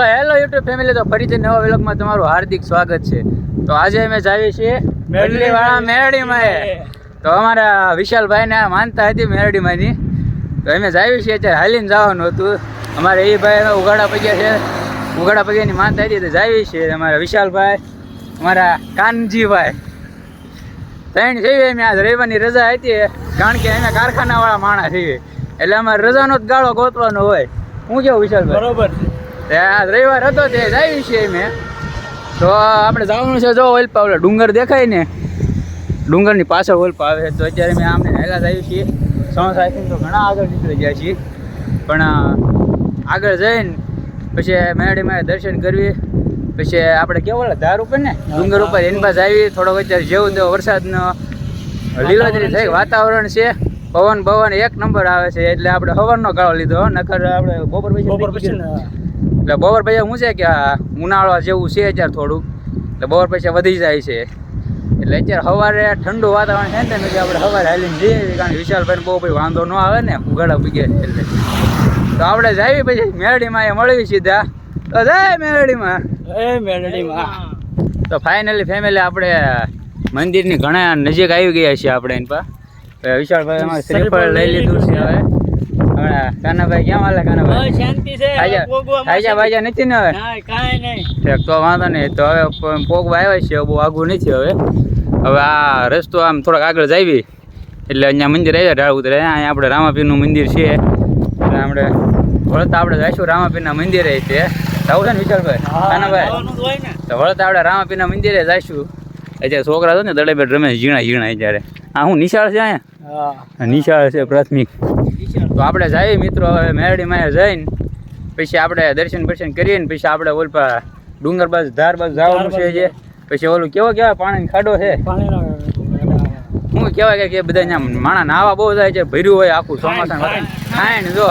Hello YouTube family તો ફરીથી નવા વ્લોગમાં તમારું હાર્દિક સ્વાગત છે તો આજે અમે જાવી છીએ મેરડીવાળા મેરડીમાં. તો અમારા વિશાલભાઈને માનતા હતી મેરડીમાંની તો અમે જાવી છીએ અત્યારે હાલીને જવાનું હતું અમારે એ ભાઈ ઉગાડા પગ્યા છે. ઉગાડા પગ્યાની માન હતી તો જાવી છીએ અમારા વિશાલભાઈ અમારા કાનજીભાઈ. ત્રણ જઈએ મેં આજ રવિવારની રજા હતી કારણ કે એના કારખાનાવાળા માણસ છીએ એટલે અમારે રજાનો જ ગાળો ગોતવાનો હોય. હું કેવું વિશાલભાઈ? બરોબર તે આ રવિવાર હતો તે જાય છે મેં તો આપણે જવાનું છે જો ઓલપા ઓલા ડુંગર દેખાય ને. ડુંગરની પાછળ ઓલપા આવે તો અત્યારે મેં આમને હેલા આવી છીએ. આવીને તો ઘણા આગળ નીકળી ગયા છીએ. પણ આગળ જઈને પછી મેરડીમાં દર્શન કરવી. પછી આપણે કેવો ધાર ઉપર ને ડુંગર ઉપર એની પાસે આવી થોડોક અત્યારે જેવું તો વરસાદનો લીલોતરી થઈ વાતાવરણ છે. પવન પવન એક નંબર આવે છે એટલે આપણે હવનનો ગાળો લીધો નકર આપણે બપોર પછી બપોર એટલે બોર પછી શું છે કે ઉનાળો જેવું છે અત્યારે થોડુંક એટલે બોર પછી વધી જાય છે. એટલે અત્યારે સવારે ઠંડુ વાતાવરણ છે ને કે આપણે સવારે હાલીને જઈએ કારણ કે વિશાલભાઈને બહુ ભાઈ વાંધો ન આવે ને ઉગાડા પીગે એટલે. તો આપણે જાવી પછી મેરડીમાં એ મળવી સીધા. તો જાય મેરડીમાં. એ મેરડીમાં. તો ફાઇનલી ફેમિલી આપણે મંદિરની ઘણા નજીક આવી ગયા છીએ આપણે એની પર વિશાળભાઈ અમારે શ્રીફળ લઈ લીધું છે હવે. કાનાભાઈ ક્યાં હાલે કાનાભાઈ? શાંતિ છે. આજા નથી ને હવે? કાંઈ નહીં. તો વાંધો નહીં તો હવે પોગવા આવ્યા છે બહુ આઘું નથી હવે. હવે આ રસ્તો આમ થોડોક આગળ જાવી. એટલે અહીંયા મંદિર આવી ઢાળ ઉતરે. અહીંયા આપણે રામાપીરનું મંદિર છે. એટલે આપણે વળતા આપણે જઈશું રામાપીરના મંદિરે તે જવું છે ને વિશાલભાઈ કાનાભાઈ ને. તો વળતા આપણે રામાપીરના મંદિરે જઈશું. અત્યારે છોકરા છે ને દડે બેટ રમે ઝીણા ઝીણા અત્યારે આ હું નિશાળ છે અહીંયા? નિશાળ છે પ્રાથમિક. તો આપણે જઈએ મિત્રો હવે મેરડી માં જઈને. પછી આપણે દર્શન બર્શન કરીને પછી આપણે ઓલ પા ડુંગર બાજુ ધાર બાજુ જવાનું છે જે. પછી ઓલું કેવો કેવાય પાણીનો ખાડો છે? હું કહેવાય કે બધા અહીંયા માણા નાવા બહુ જાય છે ભર્યું હોય આખું ચોમાસા ને જો.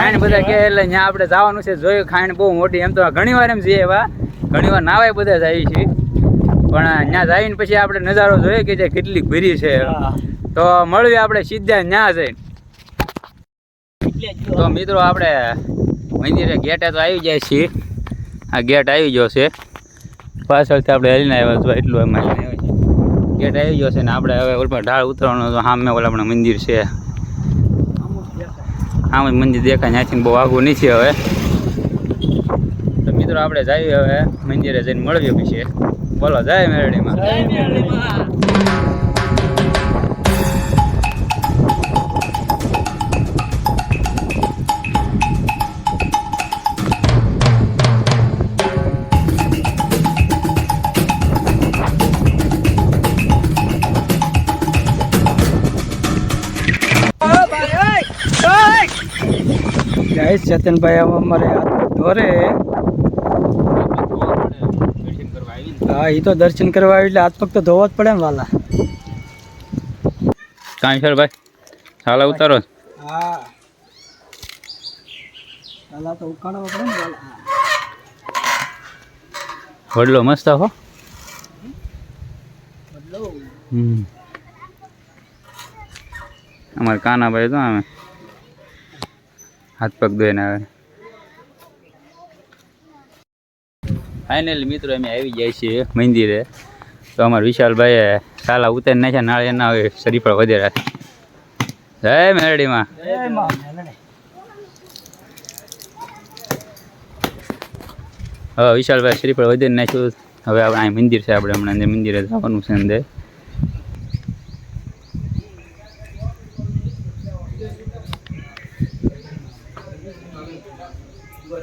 ખાઈણ બધા કે એટલે ત્યાં આપણે જવાનું છે જોયું ખાઈને બહુ મોટી. એમ તો ઘણી વાર એમ જઈએ એવા. ઘણી વાર નાવાય બધા જાય છે પણ ત્યાં જઈને પછી આપણે નજારો જોઈએ કે જે કેટલી ભરી છે. તો મળવી આપણે સીધા ત્યાં જઈને. તો મિત્રો આપણે મંદિરે ગેટે તો આવી જાય છીએ. આ ગેટ આવી ગયો છે. પાછળથી આપણે હલીને આવ્યા છો એટલું એમાં ગેટ આવી ગયો છે ને આપણે હવે ઓલમાં ઢાળ ઉતરવાનું તો સામે ઓલા આપણે મંદિર છે. આમ મંદિર દેખાય, ત્યાંથી બહુ આઘું નથી હવે. તો મિત્રો, આપણે જઈએ હવે મંદિરે જઈને મળીએ પછી. બોલો જાય મેરડીમાં. જય ચેતનભાઈ આમ અમારે દોરે હા એ તો દર્શન કરવા આવ્યું એટલે હાથ પગ તો ધોવા જ પડે ને વાલા. કાંઈ ભાઈ. હાલા ઉતારો. હા. હાલા તો ઉકાળવા પડે ને વાલા. વડલો મસ્ત હો. અમારે હમ. અમારે કાનાભાઈ તો અમે. હાથ પગ ધોઈને આવે. ફાઇનલી મિત્રો અમે આવી જાય છીએ મંદિરે. તો અમારા વિશાલભાઈએ સાલા ઉતારી નાખ્યા નાળે એના હોય શરીફળ વધેરા જય મેરડીમાં. હવે વિશાલભાઈ શ્રીફળ વધેરી નાખ્યું. હવે આપણે અહીં મંદિર છે આપણે હમણાં મંદિરે જવાનું છે અંદર. તો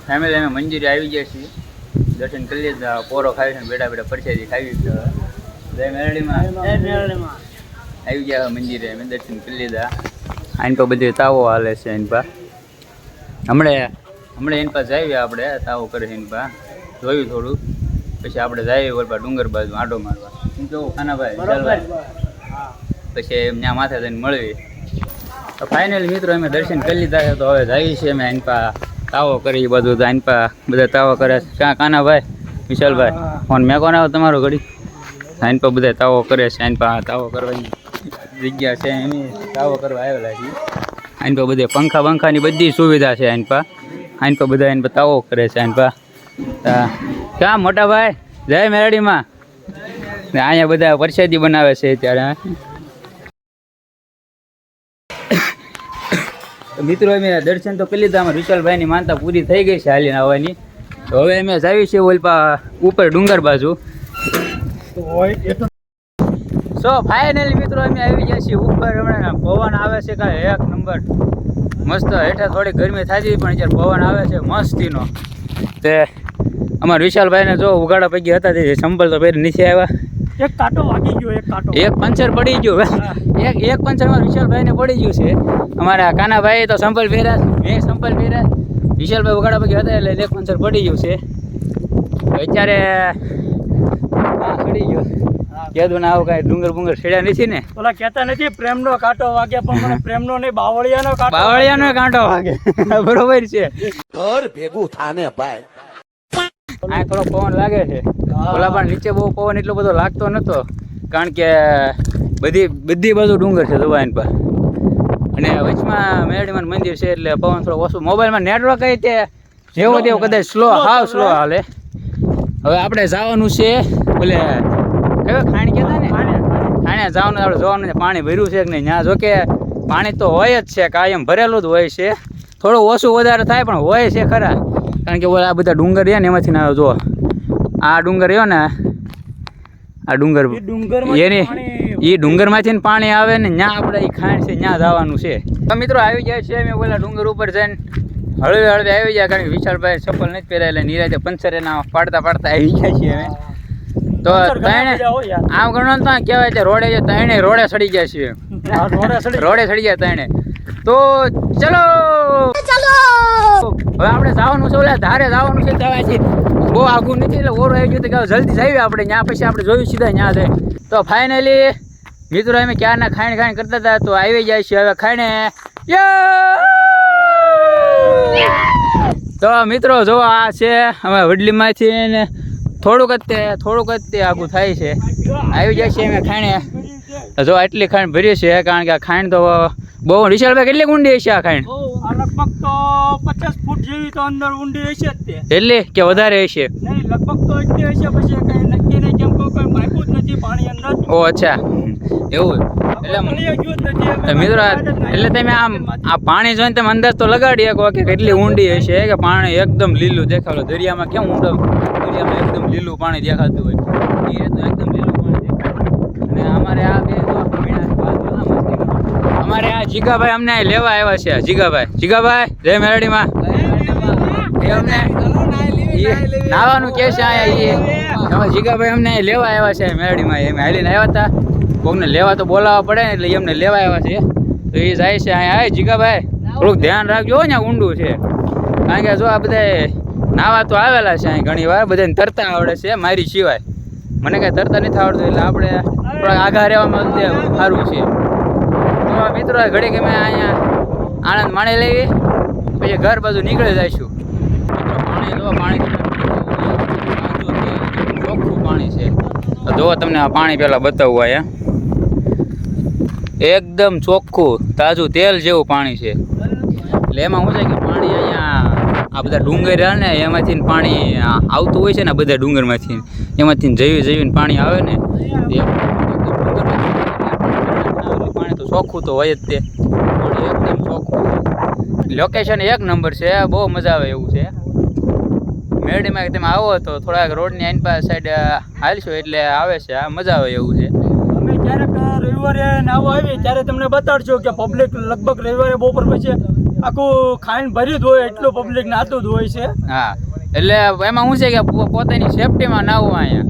ફેમિલી અમે મંદિરે આવી ગયા છીએ. દર્શન કરી લીધા પોરો ખાવી છે બેઠા બેઠા પરસેદી ખાવી છે જય મેરડીમાં. આવી ગયા મંદિરે અમે દર્શન કરી લીધા. આઈન પર બધી તાવો હાલે છે એની પા. હમણે હમણાં એની પાસે જઈએ આપણે તાવો કરે એની પા. જોયું થોડું. પછી આપણે જઈએ ઓલપા ડુંગર બાજુ આંટો મારવા. શું કેવું ખાનાભાઈ પછી એમ ત્યાં માથે જઈને મળવી તો ફાઇનલી મિત્રો અમે દર્શન કરી લીધા છે તો હવે જઈએ છીએ અમે એન પા. તાવો કરી બધું તો આઈન પા બધા તાવો કરે છે. ક્યાં કાનાભાઈ વિશાલભાઈ? ફોન મેં કોને આવ્યો તમારો ઘડી? આઈન પા બધા તાવો કરે છે આઈન પા તાવો કરવાની જગ્યા છે એની તાવો કરવા આવેલા છે આઈન પા બધે પંખા બંખાની બધી સુવિધા છે આઈન પા. આઈન પા બધા આઈન પા તાવો કરે છે આઈન પા. ક્યાં મોટા ભાઈ? જય મેરડીમાં. અહીંયા બધા પરસાદી બનાવે છે અત્યારે મિત્રો, અમે દર્શન તો કરી લીધા, અમારા વિશાલભાઈની માનતા પૂરી થઈ ગઈ છે હાલીને આવવાની. તો હવે અમે જાવી છીએ ઓલપા ઉપર ડુંગર બાજુ. સો ફાઇનલી મિત્રો, અમે આવી ગયા છીએ ઉપર. હમણાં પવન આવે છે કાંઈ એક નંબર. મસ્ત, હેઠળ થોડી ગરમી થતી પણ અત્યારે પવન આવે છે મસ્તીનો. તે અમારા વિશાલભાઈને જો ઉગાડા પૈકી હતા, તે સંભળ તો પહેરી નીચે આવ્યા. એક કાંટો વાગી ગયો એક કાંટો એક પંચર પડી ગયું એક એક પંચર અમારા વિશાલભાઈને પડી ગયું છે. અમારા કાનાભાઈ તો સંપલ ફેર્યા મેં સંપલ ફેર્યા વિશાલભાઈ વગાડા પગે હતા એટલે એક પંચર પડી ગયું છે. અત્યારે હા પડી ગયો. કીધું ના આવું કાંઈ ડુંગર બુંગર છેડ્યા નથી ને? ઓલા કહેતા નથી પ્રેમનો કાંટો વાગે પણ મને પ્રેમનો નહીં બાવળિયાનો કાંટો બાવળિયાનો કાંટો વાગે. બરોબર છે. ઘર ભેગું થાને ભાઈ. આ થોડો પવન લાગે છે. ઓલા પણ નીચે બહુ પવન એટલો બધો લાગતો નતો. કારણ કે બધી બધી બાજુ ડુંગર છે દુબાઈન પર. અને વચમાં મેરડીમાં મંદિર છે એટલે પવન થોડો ઓછું. મોબાઈલમાં નેટવર્ક આવી તે જેવો તેવો કદાચ સ્લો હાવ સ્લો હાલે. હવે આપણે જવાનું છે બોલે કયો ખાણી કહેતા ને? ખાણે જવાનું આપણે જોવાનું છે. પાણી ભર્યું છે કે નહીં? ત્યાં જો કે પાણી તો હોય જ છે કાયમ ભરેલું જ હોય છે. થોડું ઓછું વધારે થાય પણ હોય છે ખરા. કારણ કે ઓલા આ બધા ડુંગર રહ્યા ને એમાંથી ના જો. આ ડુંગર રહ્યો ને આ ડુંગર એની એ ડુંગરમાંથી ને પાણી આવે ને ત્યાં આપણે એ ખાણ છે ત્યાં જવાનું છે. તો મિત્રો આવી જાય છે અમે ઓલા ડુંગર ઉપર જઈને. હળવે હળવે આવી જાય કારણ કે વિશાલભાઈ ચપ્પલ નથી પહેરાયેલા નિરાતે પંચર એના પાડતા પાડતા આવી ગયા છીએ અમે. તો ત્રણે. આમ ગણો તો કહેવાય છે રોડે છે ત્રણે રોડે સડી ગયા છીએ. રોડે સડી જાય ગયા ત્રણે. તો ચલો! હવે આપણે જવાનું છે, ઓલા ધારે જવાનું છે જવાથી બહુ આઘું નથી, એટલે ઓરો આવી ગયું તો કે જલ્દી જઈએ આપણે ત્યાં પછી આપણે જોયું સીધા ત્યાં જઈ તો ફાઇનલી મિત્રો, અમે ક્યારના ખાણ ખાણ કરતા હતા, તો આવી જાય છે, હવે ખાણે તો મિત્રો, જો આ છે અમે વડલીમાંથી ને થોડુંક જ તે, થોડુંક જ તે આઘું થાય છે. આવી જાય છે અમે ખાણે જો આટલી ખાંડ ભરી છે કારણ કે આ ખાંડ તો બહુ વિશાલભાઈ કેટલી ઊંડી છે આ ખાંડ લગભગ તો પચાસ ફૂટ જેવી તો અંદર ઊંડી હશે જ તે. એટલી કે વધારે હશે? નહીં લગભગ તો એટલી હશે પછી કઈ નક્કી નહીં કેમ કોઈ કોઈ માપ્યું જ નથી પાણી અંદર. ઓ અચ્છા. એવું. એટલે મિત્રો એટલે તમે આમ આ પાણી જોઈને તમે અંદાજ તો લગાડી શકો કે કેટલી ઊંડી હશે કે પાણી એકદમ લીલું દેખાડો દરિયામાં કેમ ઊંડો? દરિયામાં એકદમ લીલું પાણી દેખાતું હોય. એ રીતનું એકદમ લીલું પાણી દેખાય. અને અમારે આ બે જો મીણા બાજુ આ મસ્તી કરે. અમારે આ જીગાભાઈ અમને લેવા આવ્યા છે. જીગાભાઈ જીગાભાઈ, જય મેરડીમાં. એ નાવાનું કે છે અહીંયા જીગાભાઈ અમને લેવા આવ્યા છે મેરડીમાં. એમ હાલીને આવ્યા હતા. કોકને લેવા તો બોલાવવા પડે એટલે એમને લેવા આવ્યા છે. તો એ જાય છે અહીંયા. આય જીગાભાઈ, થોડુંક ધ્યાન રાખજો ને ઊંડું છે. કારણ કે જો આ બધા નાવા તો આવેલા છે અહીં ઘણી વાર. બધાને તરતા આવડે છે મારી સિવાય. મને કાંઈ તરતા નથી આવડતું એટલે આપણે થોડાક આઘા રહેવામાં સારું છે. તો મિત્રો ઘડીક અમે અહીંયા આનંદ માણી લેવી. પછી ઘર બાજુ નીકળી જઈશું. પાણી ચોખ્ખું પાણી છે. જો તમને આ પાણી પહેલાં બતાવવું અહીંયા એકદમ ચોખ્ખું, તાજું તેલ જેવું પાણી છે. એટલે એમાં શું છે કે પાણી અહીંયા, આ બધા ડુંગર રહ્યા ને, એમાંથી પાણી આવતું હોય છે ને બધા ડુંગરમાંથી એમાંથી ને જઈને પાણી આવે ને પાણી તો ચોખ્ખું તો હોય જ તે. પાણી એકદમ ચોખ્ખું. લોકેશન એક નંબર છે બહુ મજા આવે એવું છે. મેરડીમાં તમે આવો તો થોડાક રોડની આઈન પાસે સાઈડ હાલશો એટલે આવે છે આ મજા આવે એવું છે. અમે ક્યારેક રવિવારે નાવો આવીએ ત્યારે તમને બતાડશો કે પબ્લિક લગભગ રવિવારે બપોર પછી આખું ખાઈને ભર્યું જ હોય એટલું પબ્લિક નાતું જ હોય છે. હા એટલે એમાં શું છે કે પોતાની સેફટીમાં નાવું અહીંયા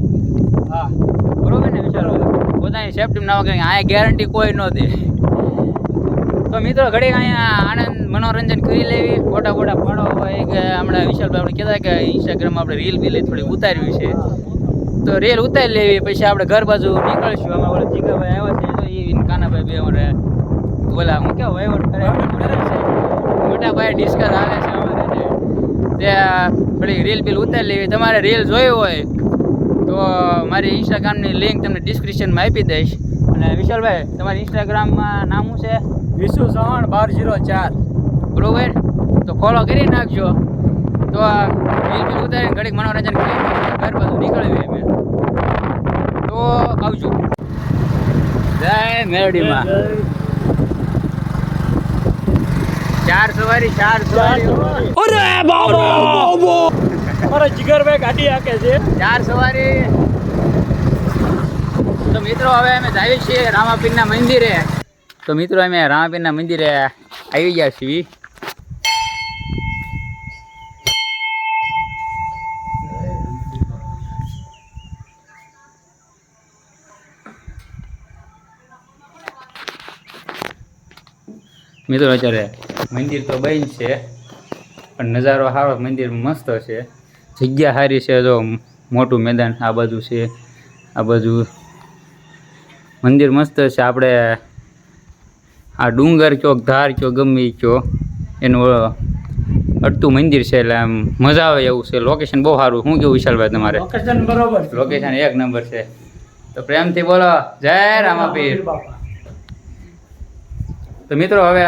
હા બરોબર ને વિચારો પોતાની સેફટી ના કે અહીંયા ગેરંટી કોઈ ન તો મિત્રો, ઘડીક અહીંયા આનંદ મનોરંજન કરી લેવી. ફોટા ફોટા પાડો હોય કે હમણાં વિશાલભાઈ આપણે કહેતા કે ઇન્સ્ટાગ્રામમાં આપણે રીલ બીલ થોડી ઉતારવી છે. તો રીલ ઉતારી લેવી, પછી આપણે ઘર બાજુ નીકળશું. અમે ઓલા જીગાભાઈ આવ્યા છે, તો એ કાનાભાઈ બે અમારે બોલા હું કેવો વહીવટ કરે મોટા ભાઈ ડિસ્કસ હાલે છે અમારે તે થોડી રીલ બિલ ઉતારી લેવી. તમારે રીલ જોઈ હોય તો મારી ઇન્સ્ટાગ્રામની લિંક તમને ડિસ્ક્રિપ્શનમાં આપી દઈશ. અને વિશાલભાઈ તમારી ઇન્સ્ટાગ્રામમાં નામ શું છે? વિશુ ચૌહાણ બાર જીરો ચાર. બરોબર? તો ફોલો કરી નાખજો. તો આ રીલ બિલ ઉતારીને ઘડીક મનોરંજન કરી ઘર બધું નીકળવી અમે. તો આવજો. જય મેરડીમાં. ચાર સવારી ચાર સવારી. અમારા જીગરભાઈ ગાડી હાકે છે. ચાર સવારી. તો મિત્રો, હવે અમે જઈએ છીએ રામાપીરના મંદિરે. તો મિત્રો, અમે રામાપીરના મંદિરે આવી ગયા છીએ. મિત્રો, અત્યારે મંદિર તો બંધ છે, પણ નજારો સારો, મંદિર મસ્ત છે. જગ્યા સારી છે જો મોટું મેદાન આ બાજુ છે. આ બાજુ મંદિર મસ્ત છે. આપણે આ ડુંગર કયો ધાર કયો ગમે કયો એનું અડતું મંદિર છે એટલે આમ મજા આવે એવું છે. લોકેશન બહુ સારું. શું કેવું વિશાલભાઈ તમારે? લોકેશન બરોબર લોકેશન એક નંબર છે. તો પ્રેમથી બોલો. જય રામાપીર. તો મિત્રો હવે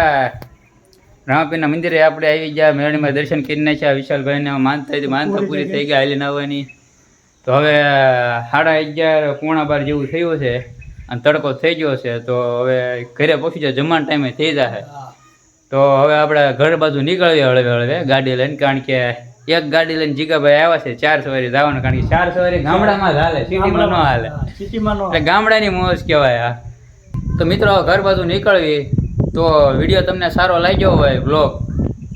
રામાપીરના મંદિરે આપણે આવી ગયા મેળણીમાં દર્શન કરી નાખ્યા વિશાલભાઈને માનતા હતી માનતા પૂરી થઈ ગયા હાલીને આવવાની. તો હવે સાડા અગિયાર પોણા બાર જેવું થયું છે અને તડકો થઈ ગયો છે તો હવે ઘરે પહોંચી જાય જમવાના ટાઈમે થઈ જશે તો હવે આપણે ઘર બાજુ નીકળીએ હળવે હળવે ગાડી લઈને કારણ કે એક ગાડી લઈને જીગાભાઈ આવ્યા છે ચાર સવારી જવાનું કારણ કે ચાર સવારી ગામડામાં જ હાલે સિટીમાં ન હાલે. સિટીમાં એટલે ગામડાની મોજ કહેવાય આ તો મિત્રો ઘર બાજુ નીકળવી તો વીડિયો તમને સારો લાગ્યો હોય બ્લોગ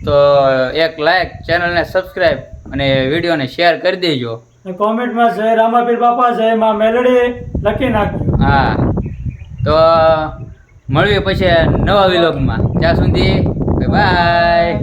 તો એક લાઈક ચેનલને સબસ્ક્રાઈબ અને વિડીયોને શેર કરી દેજો. કોમેન્ટમાં જય રામાપીર બાપા જય માં મેલડી લખી નાખજો. હા તો મળીએ પછી નવા વિલોગમાં ત્યાં સુધી બાય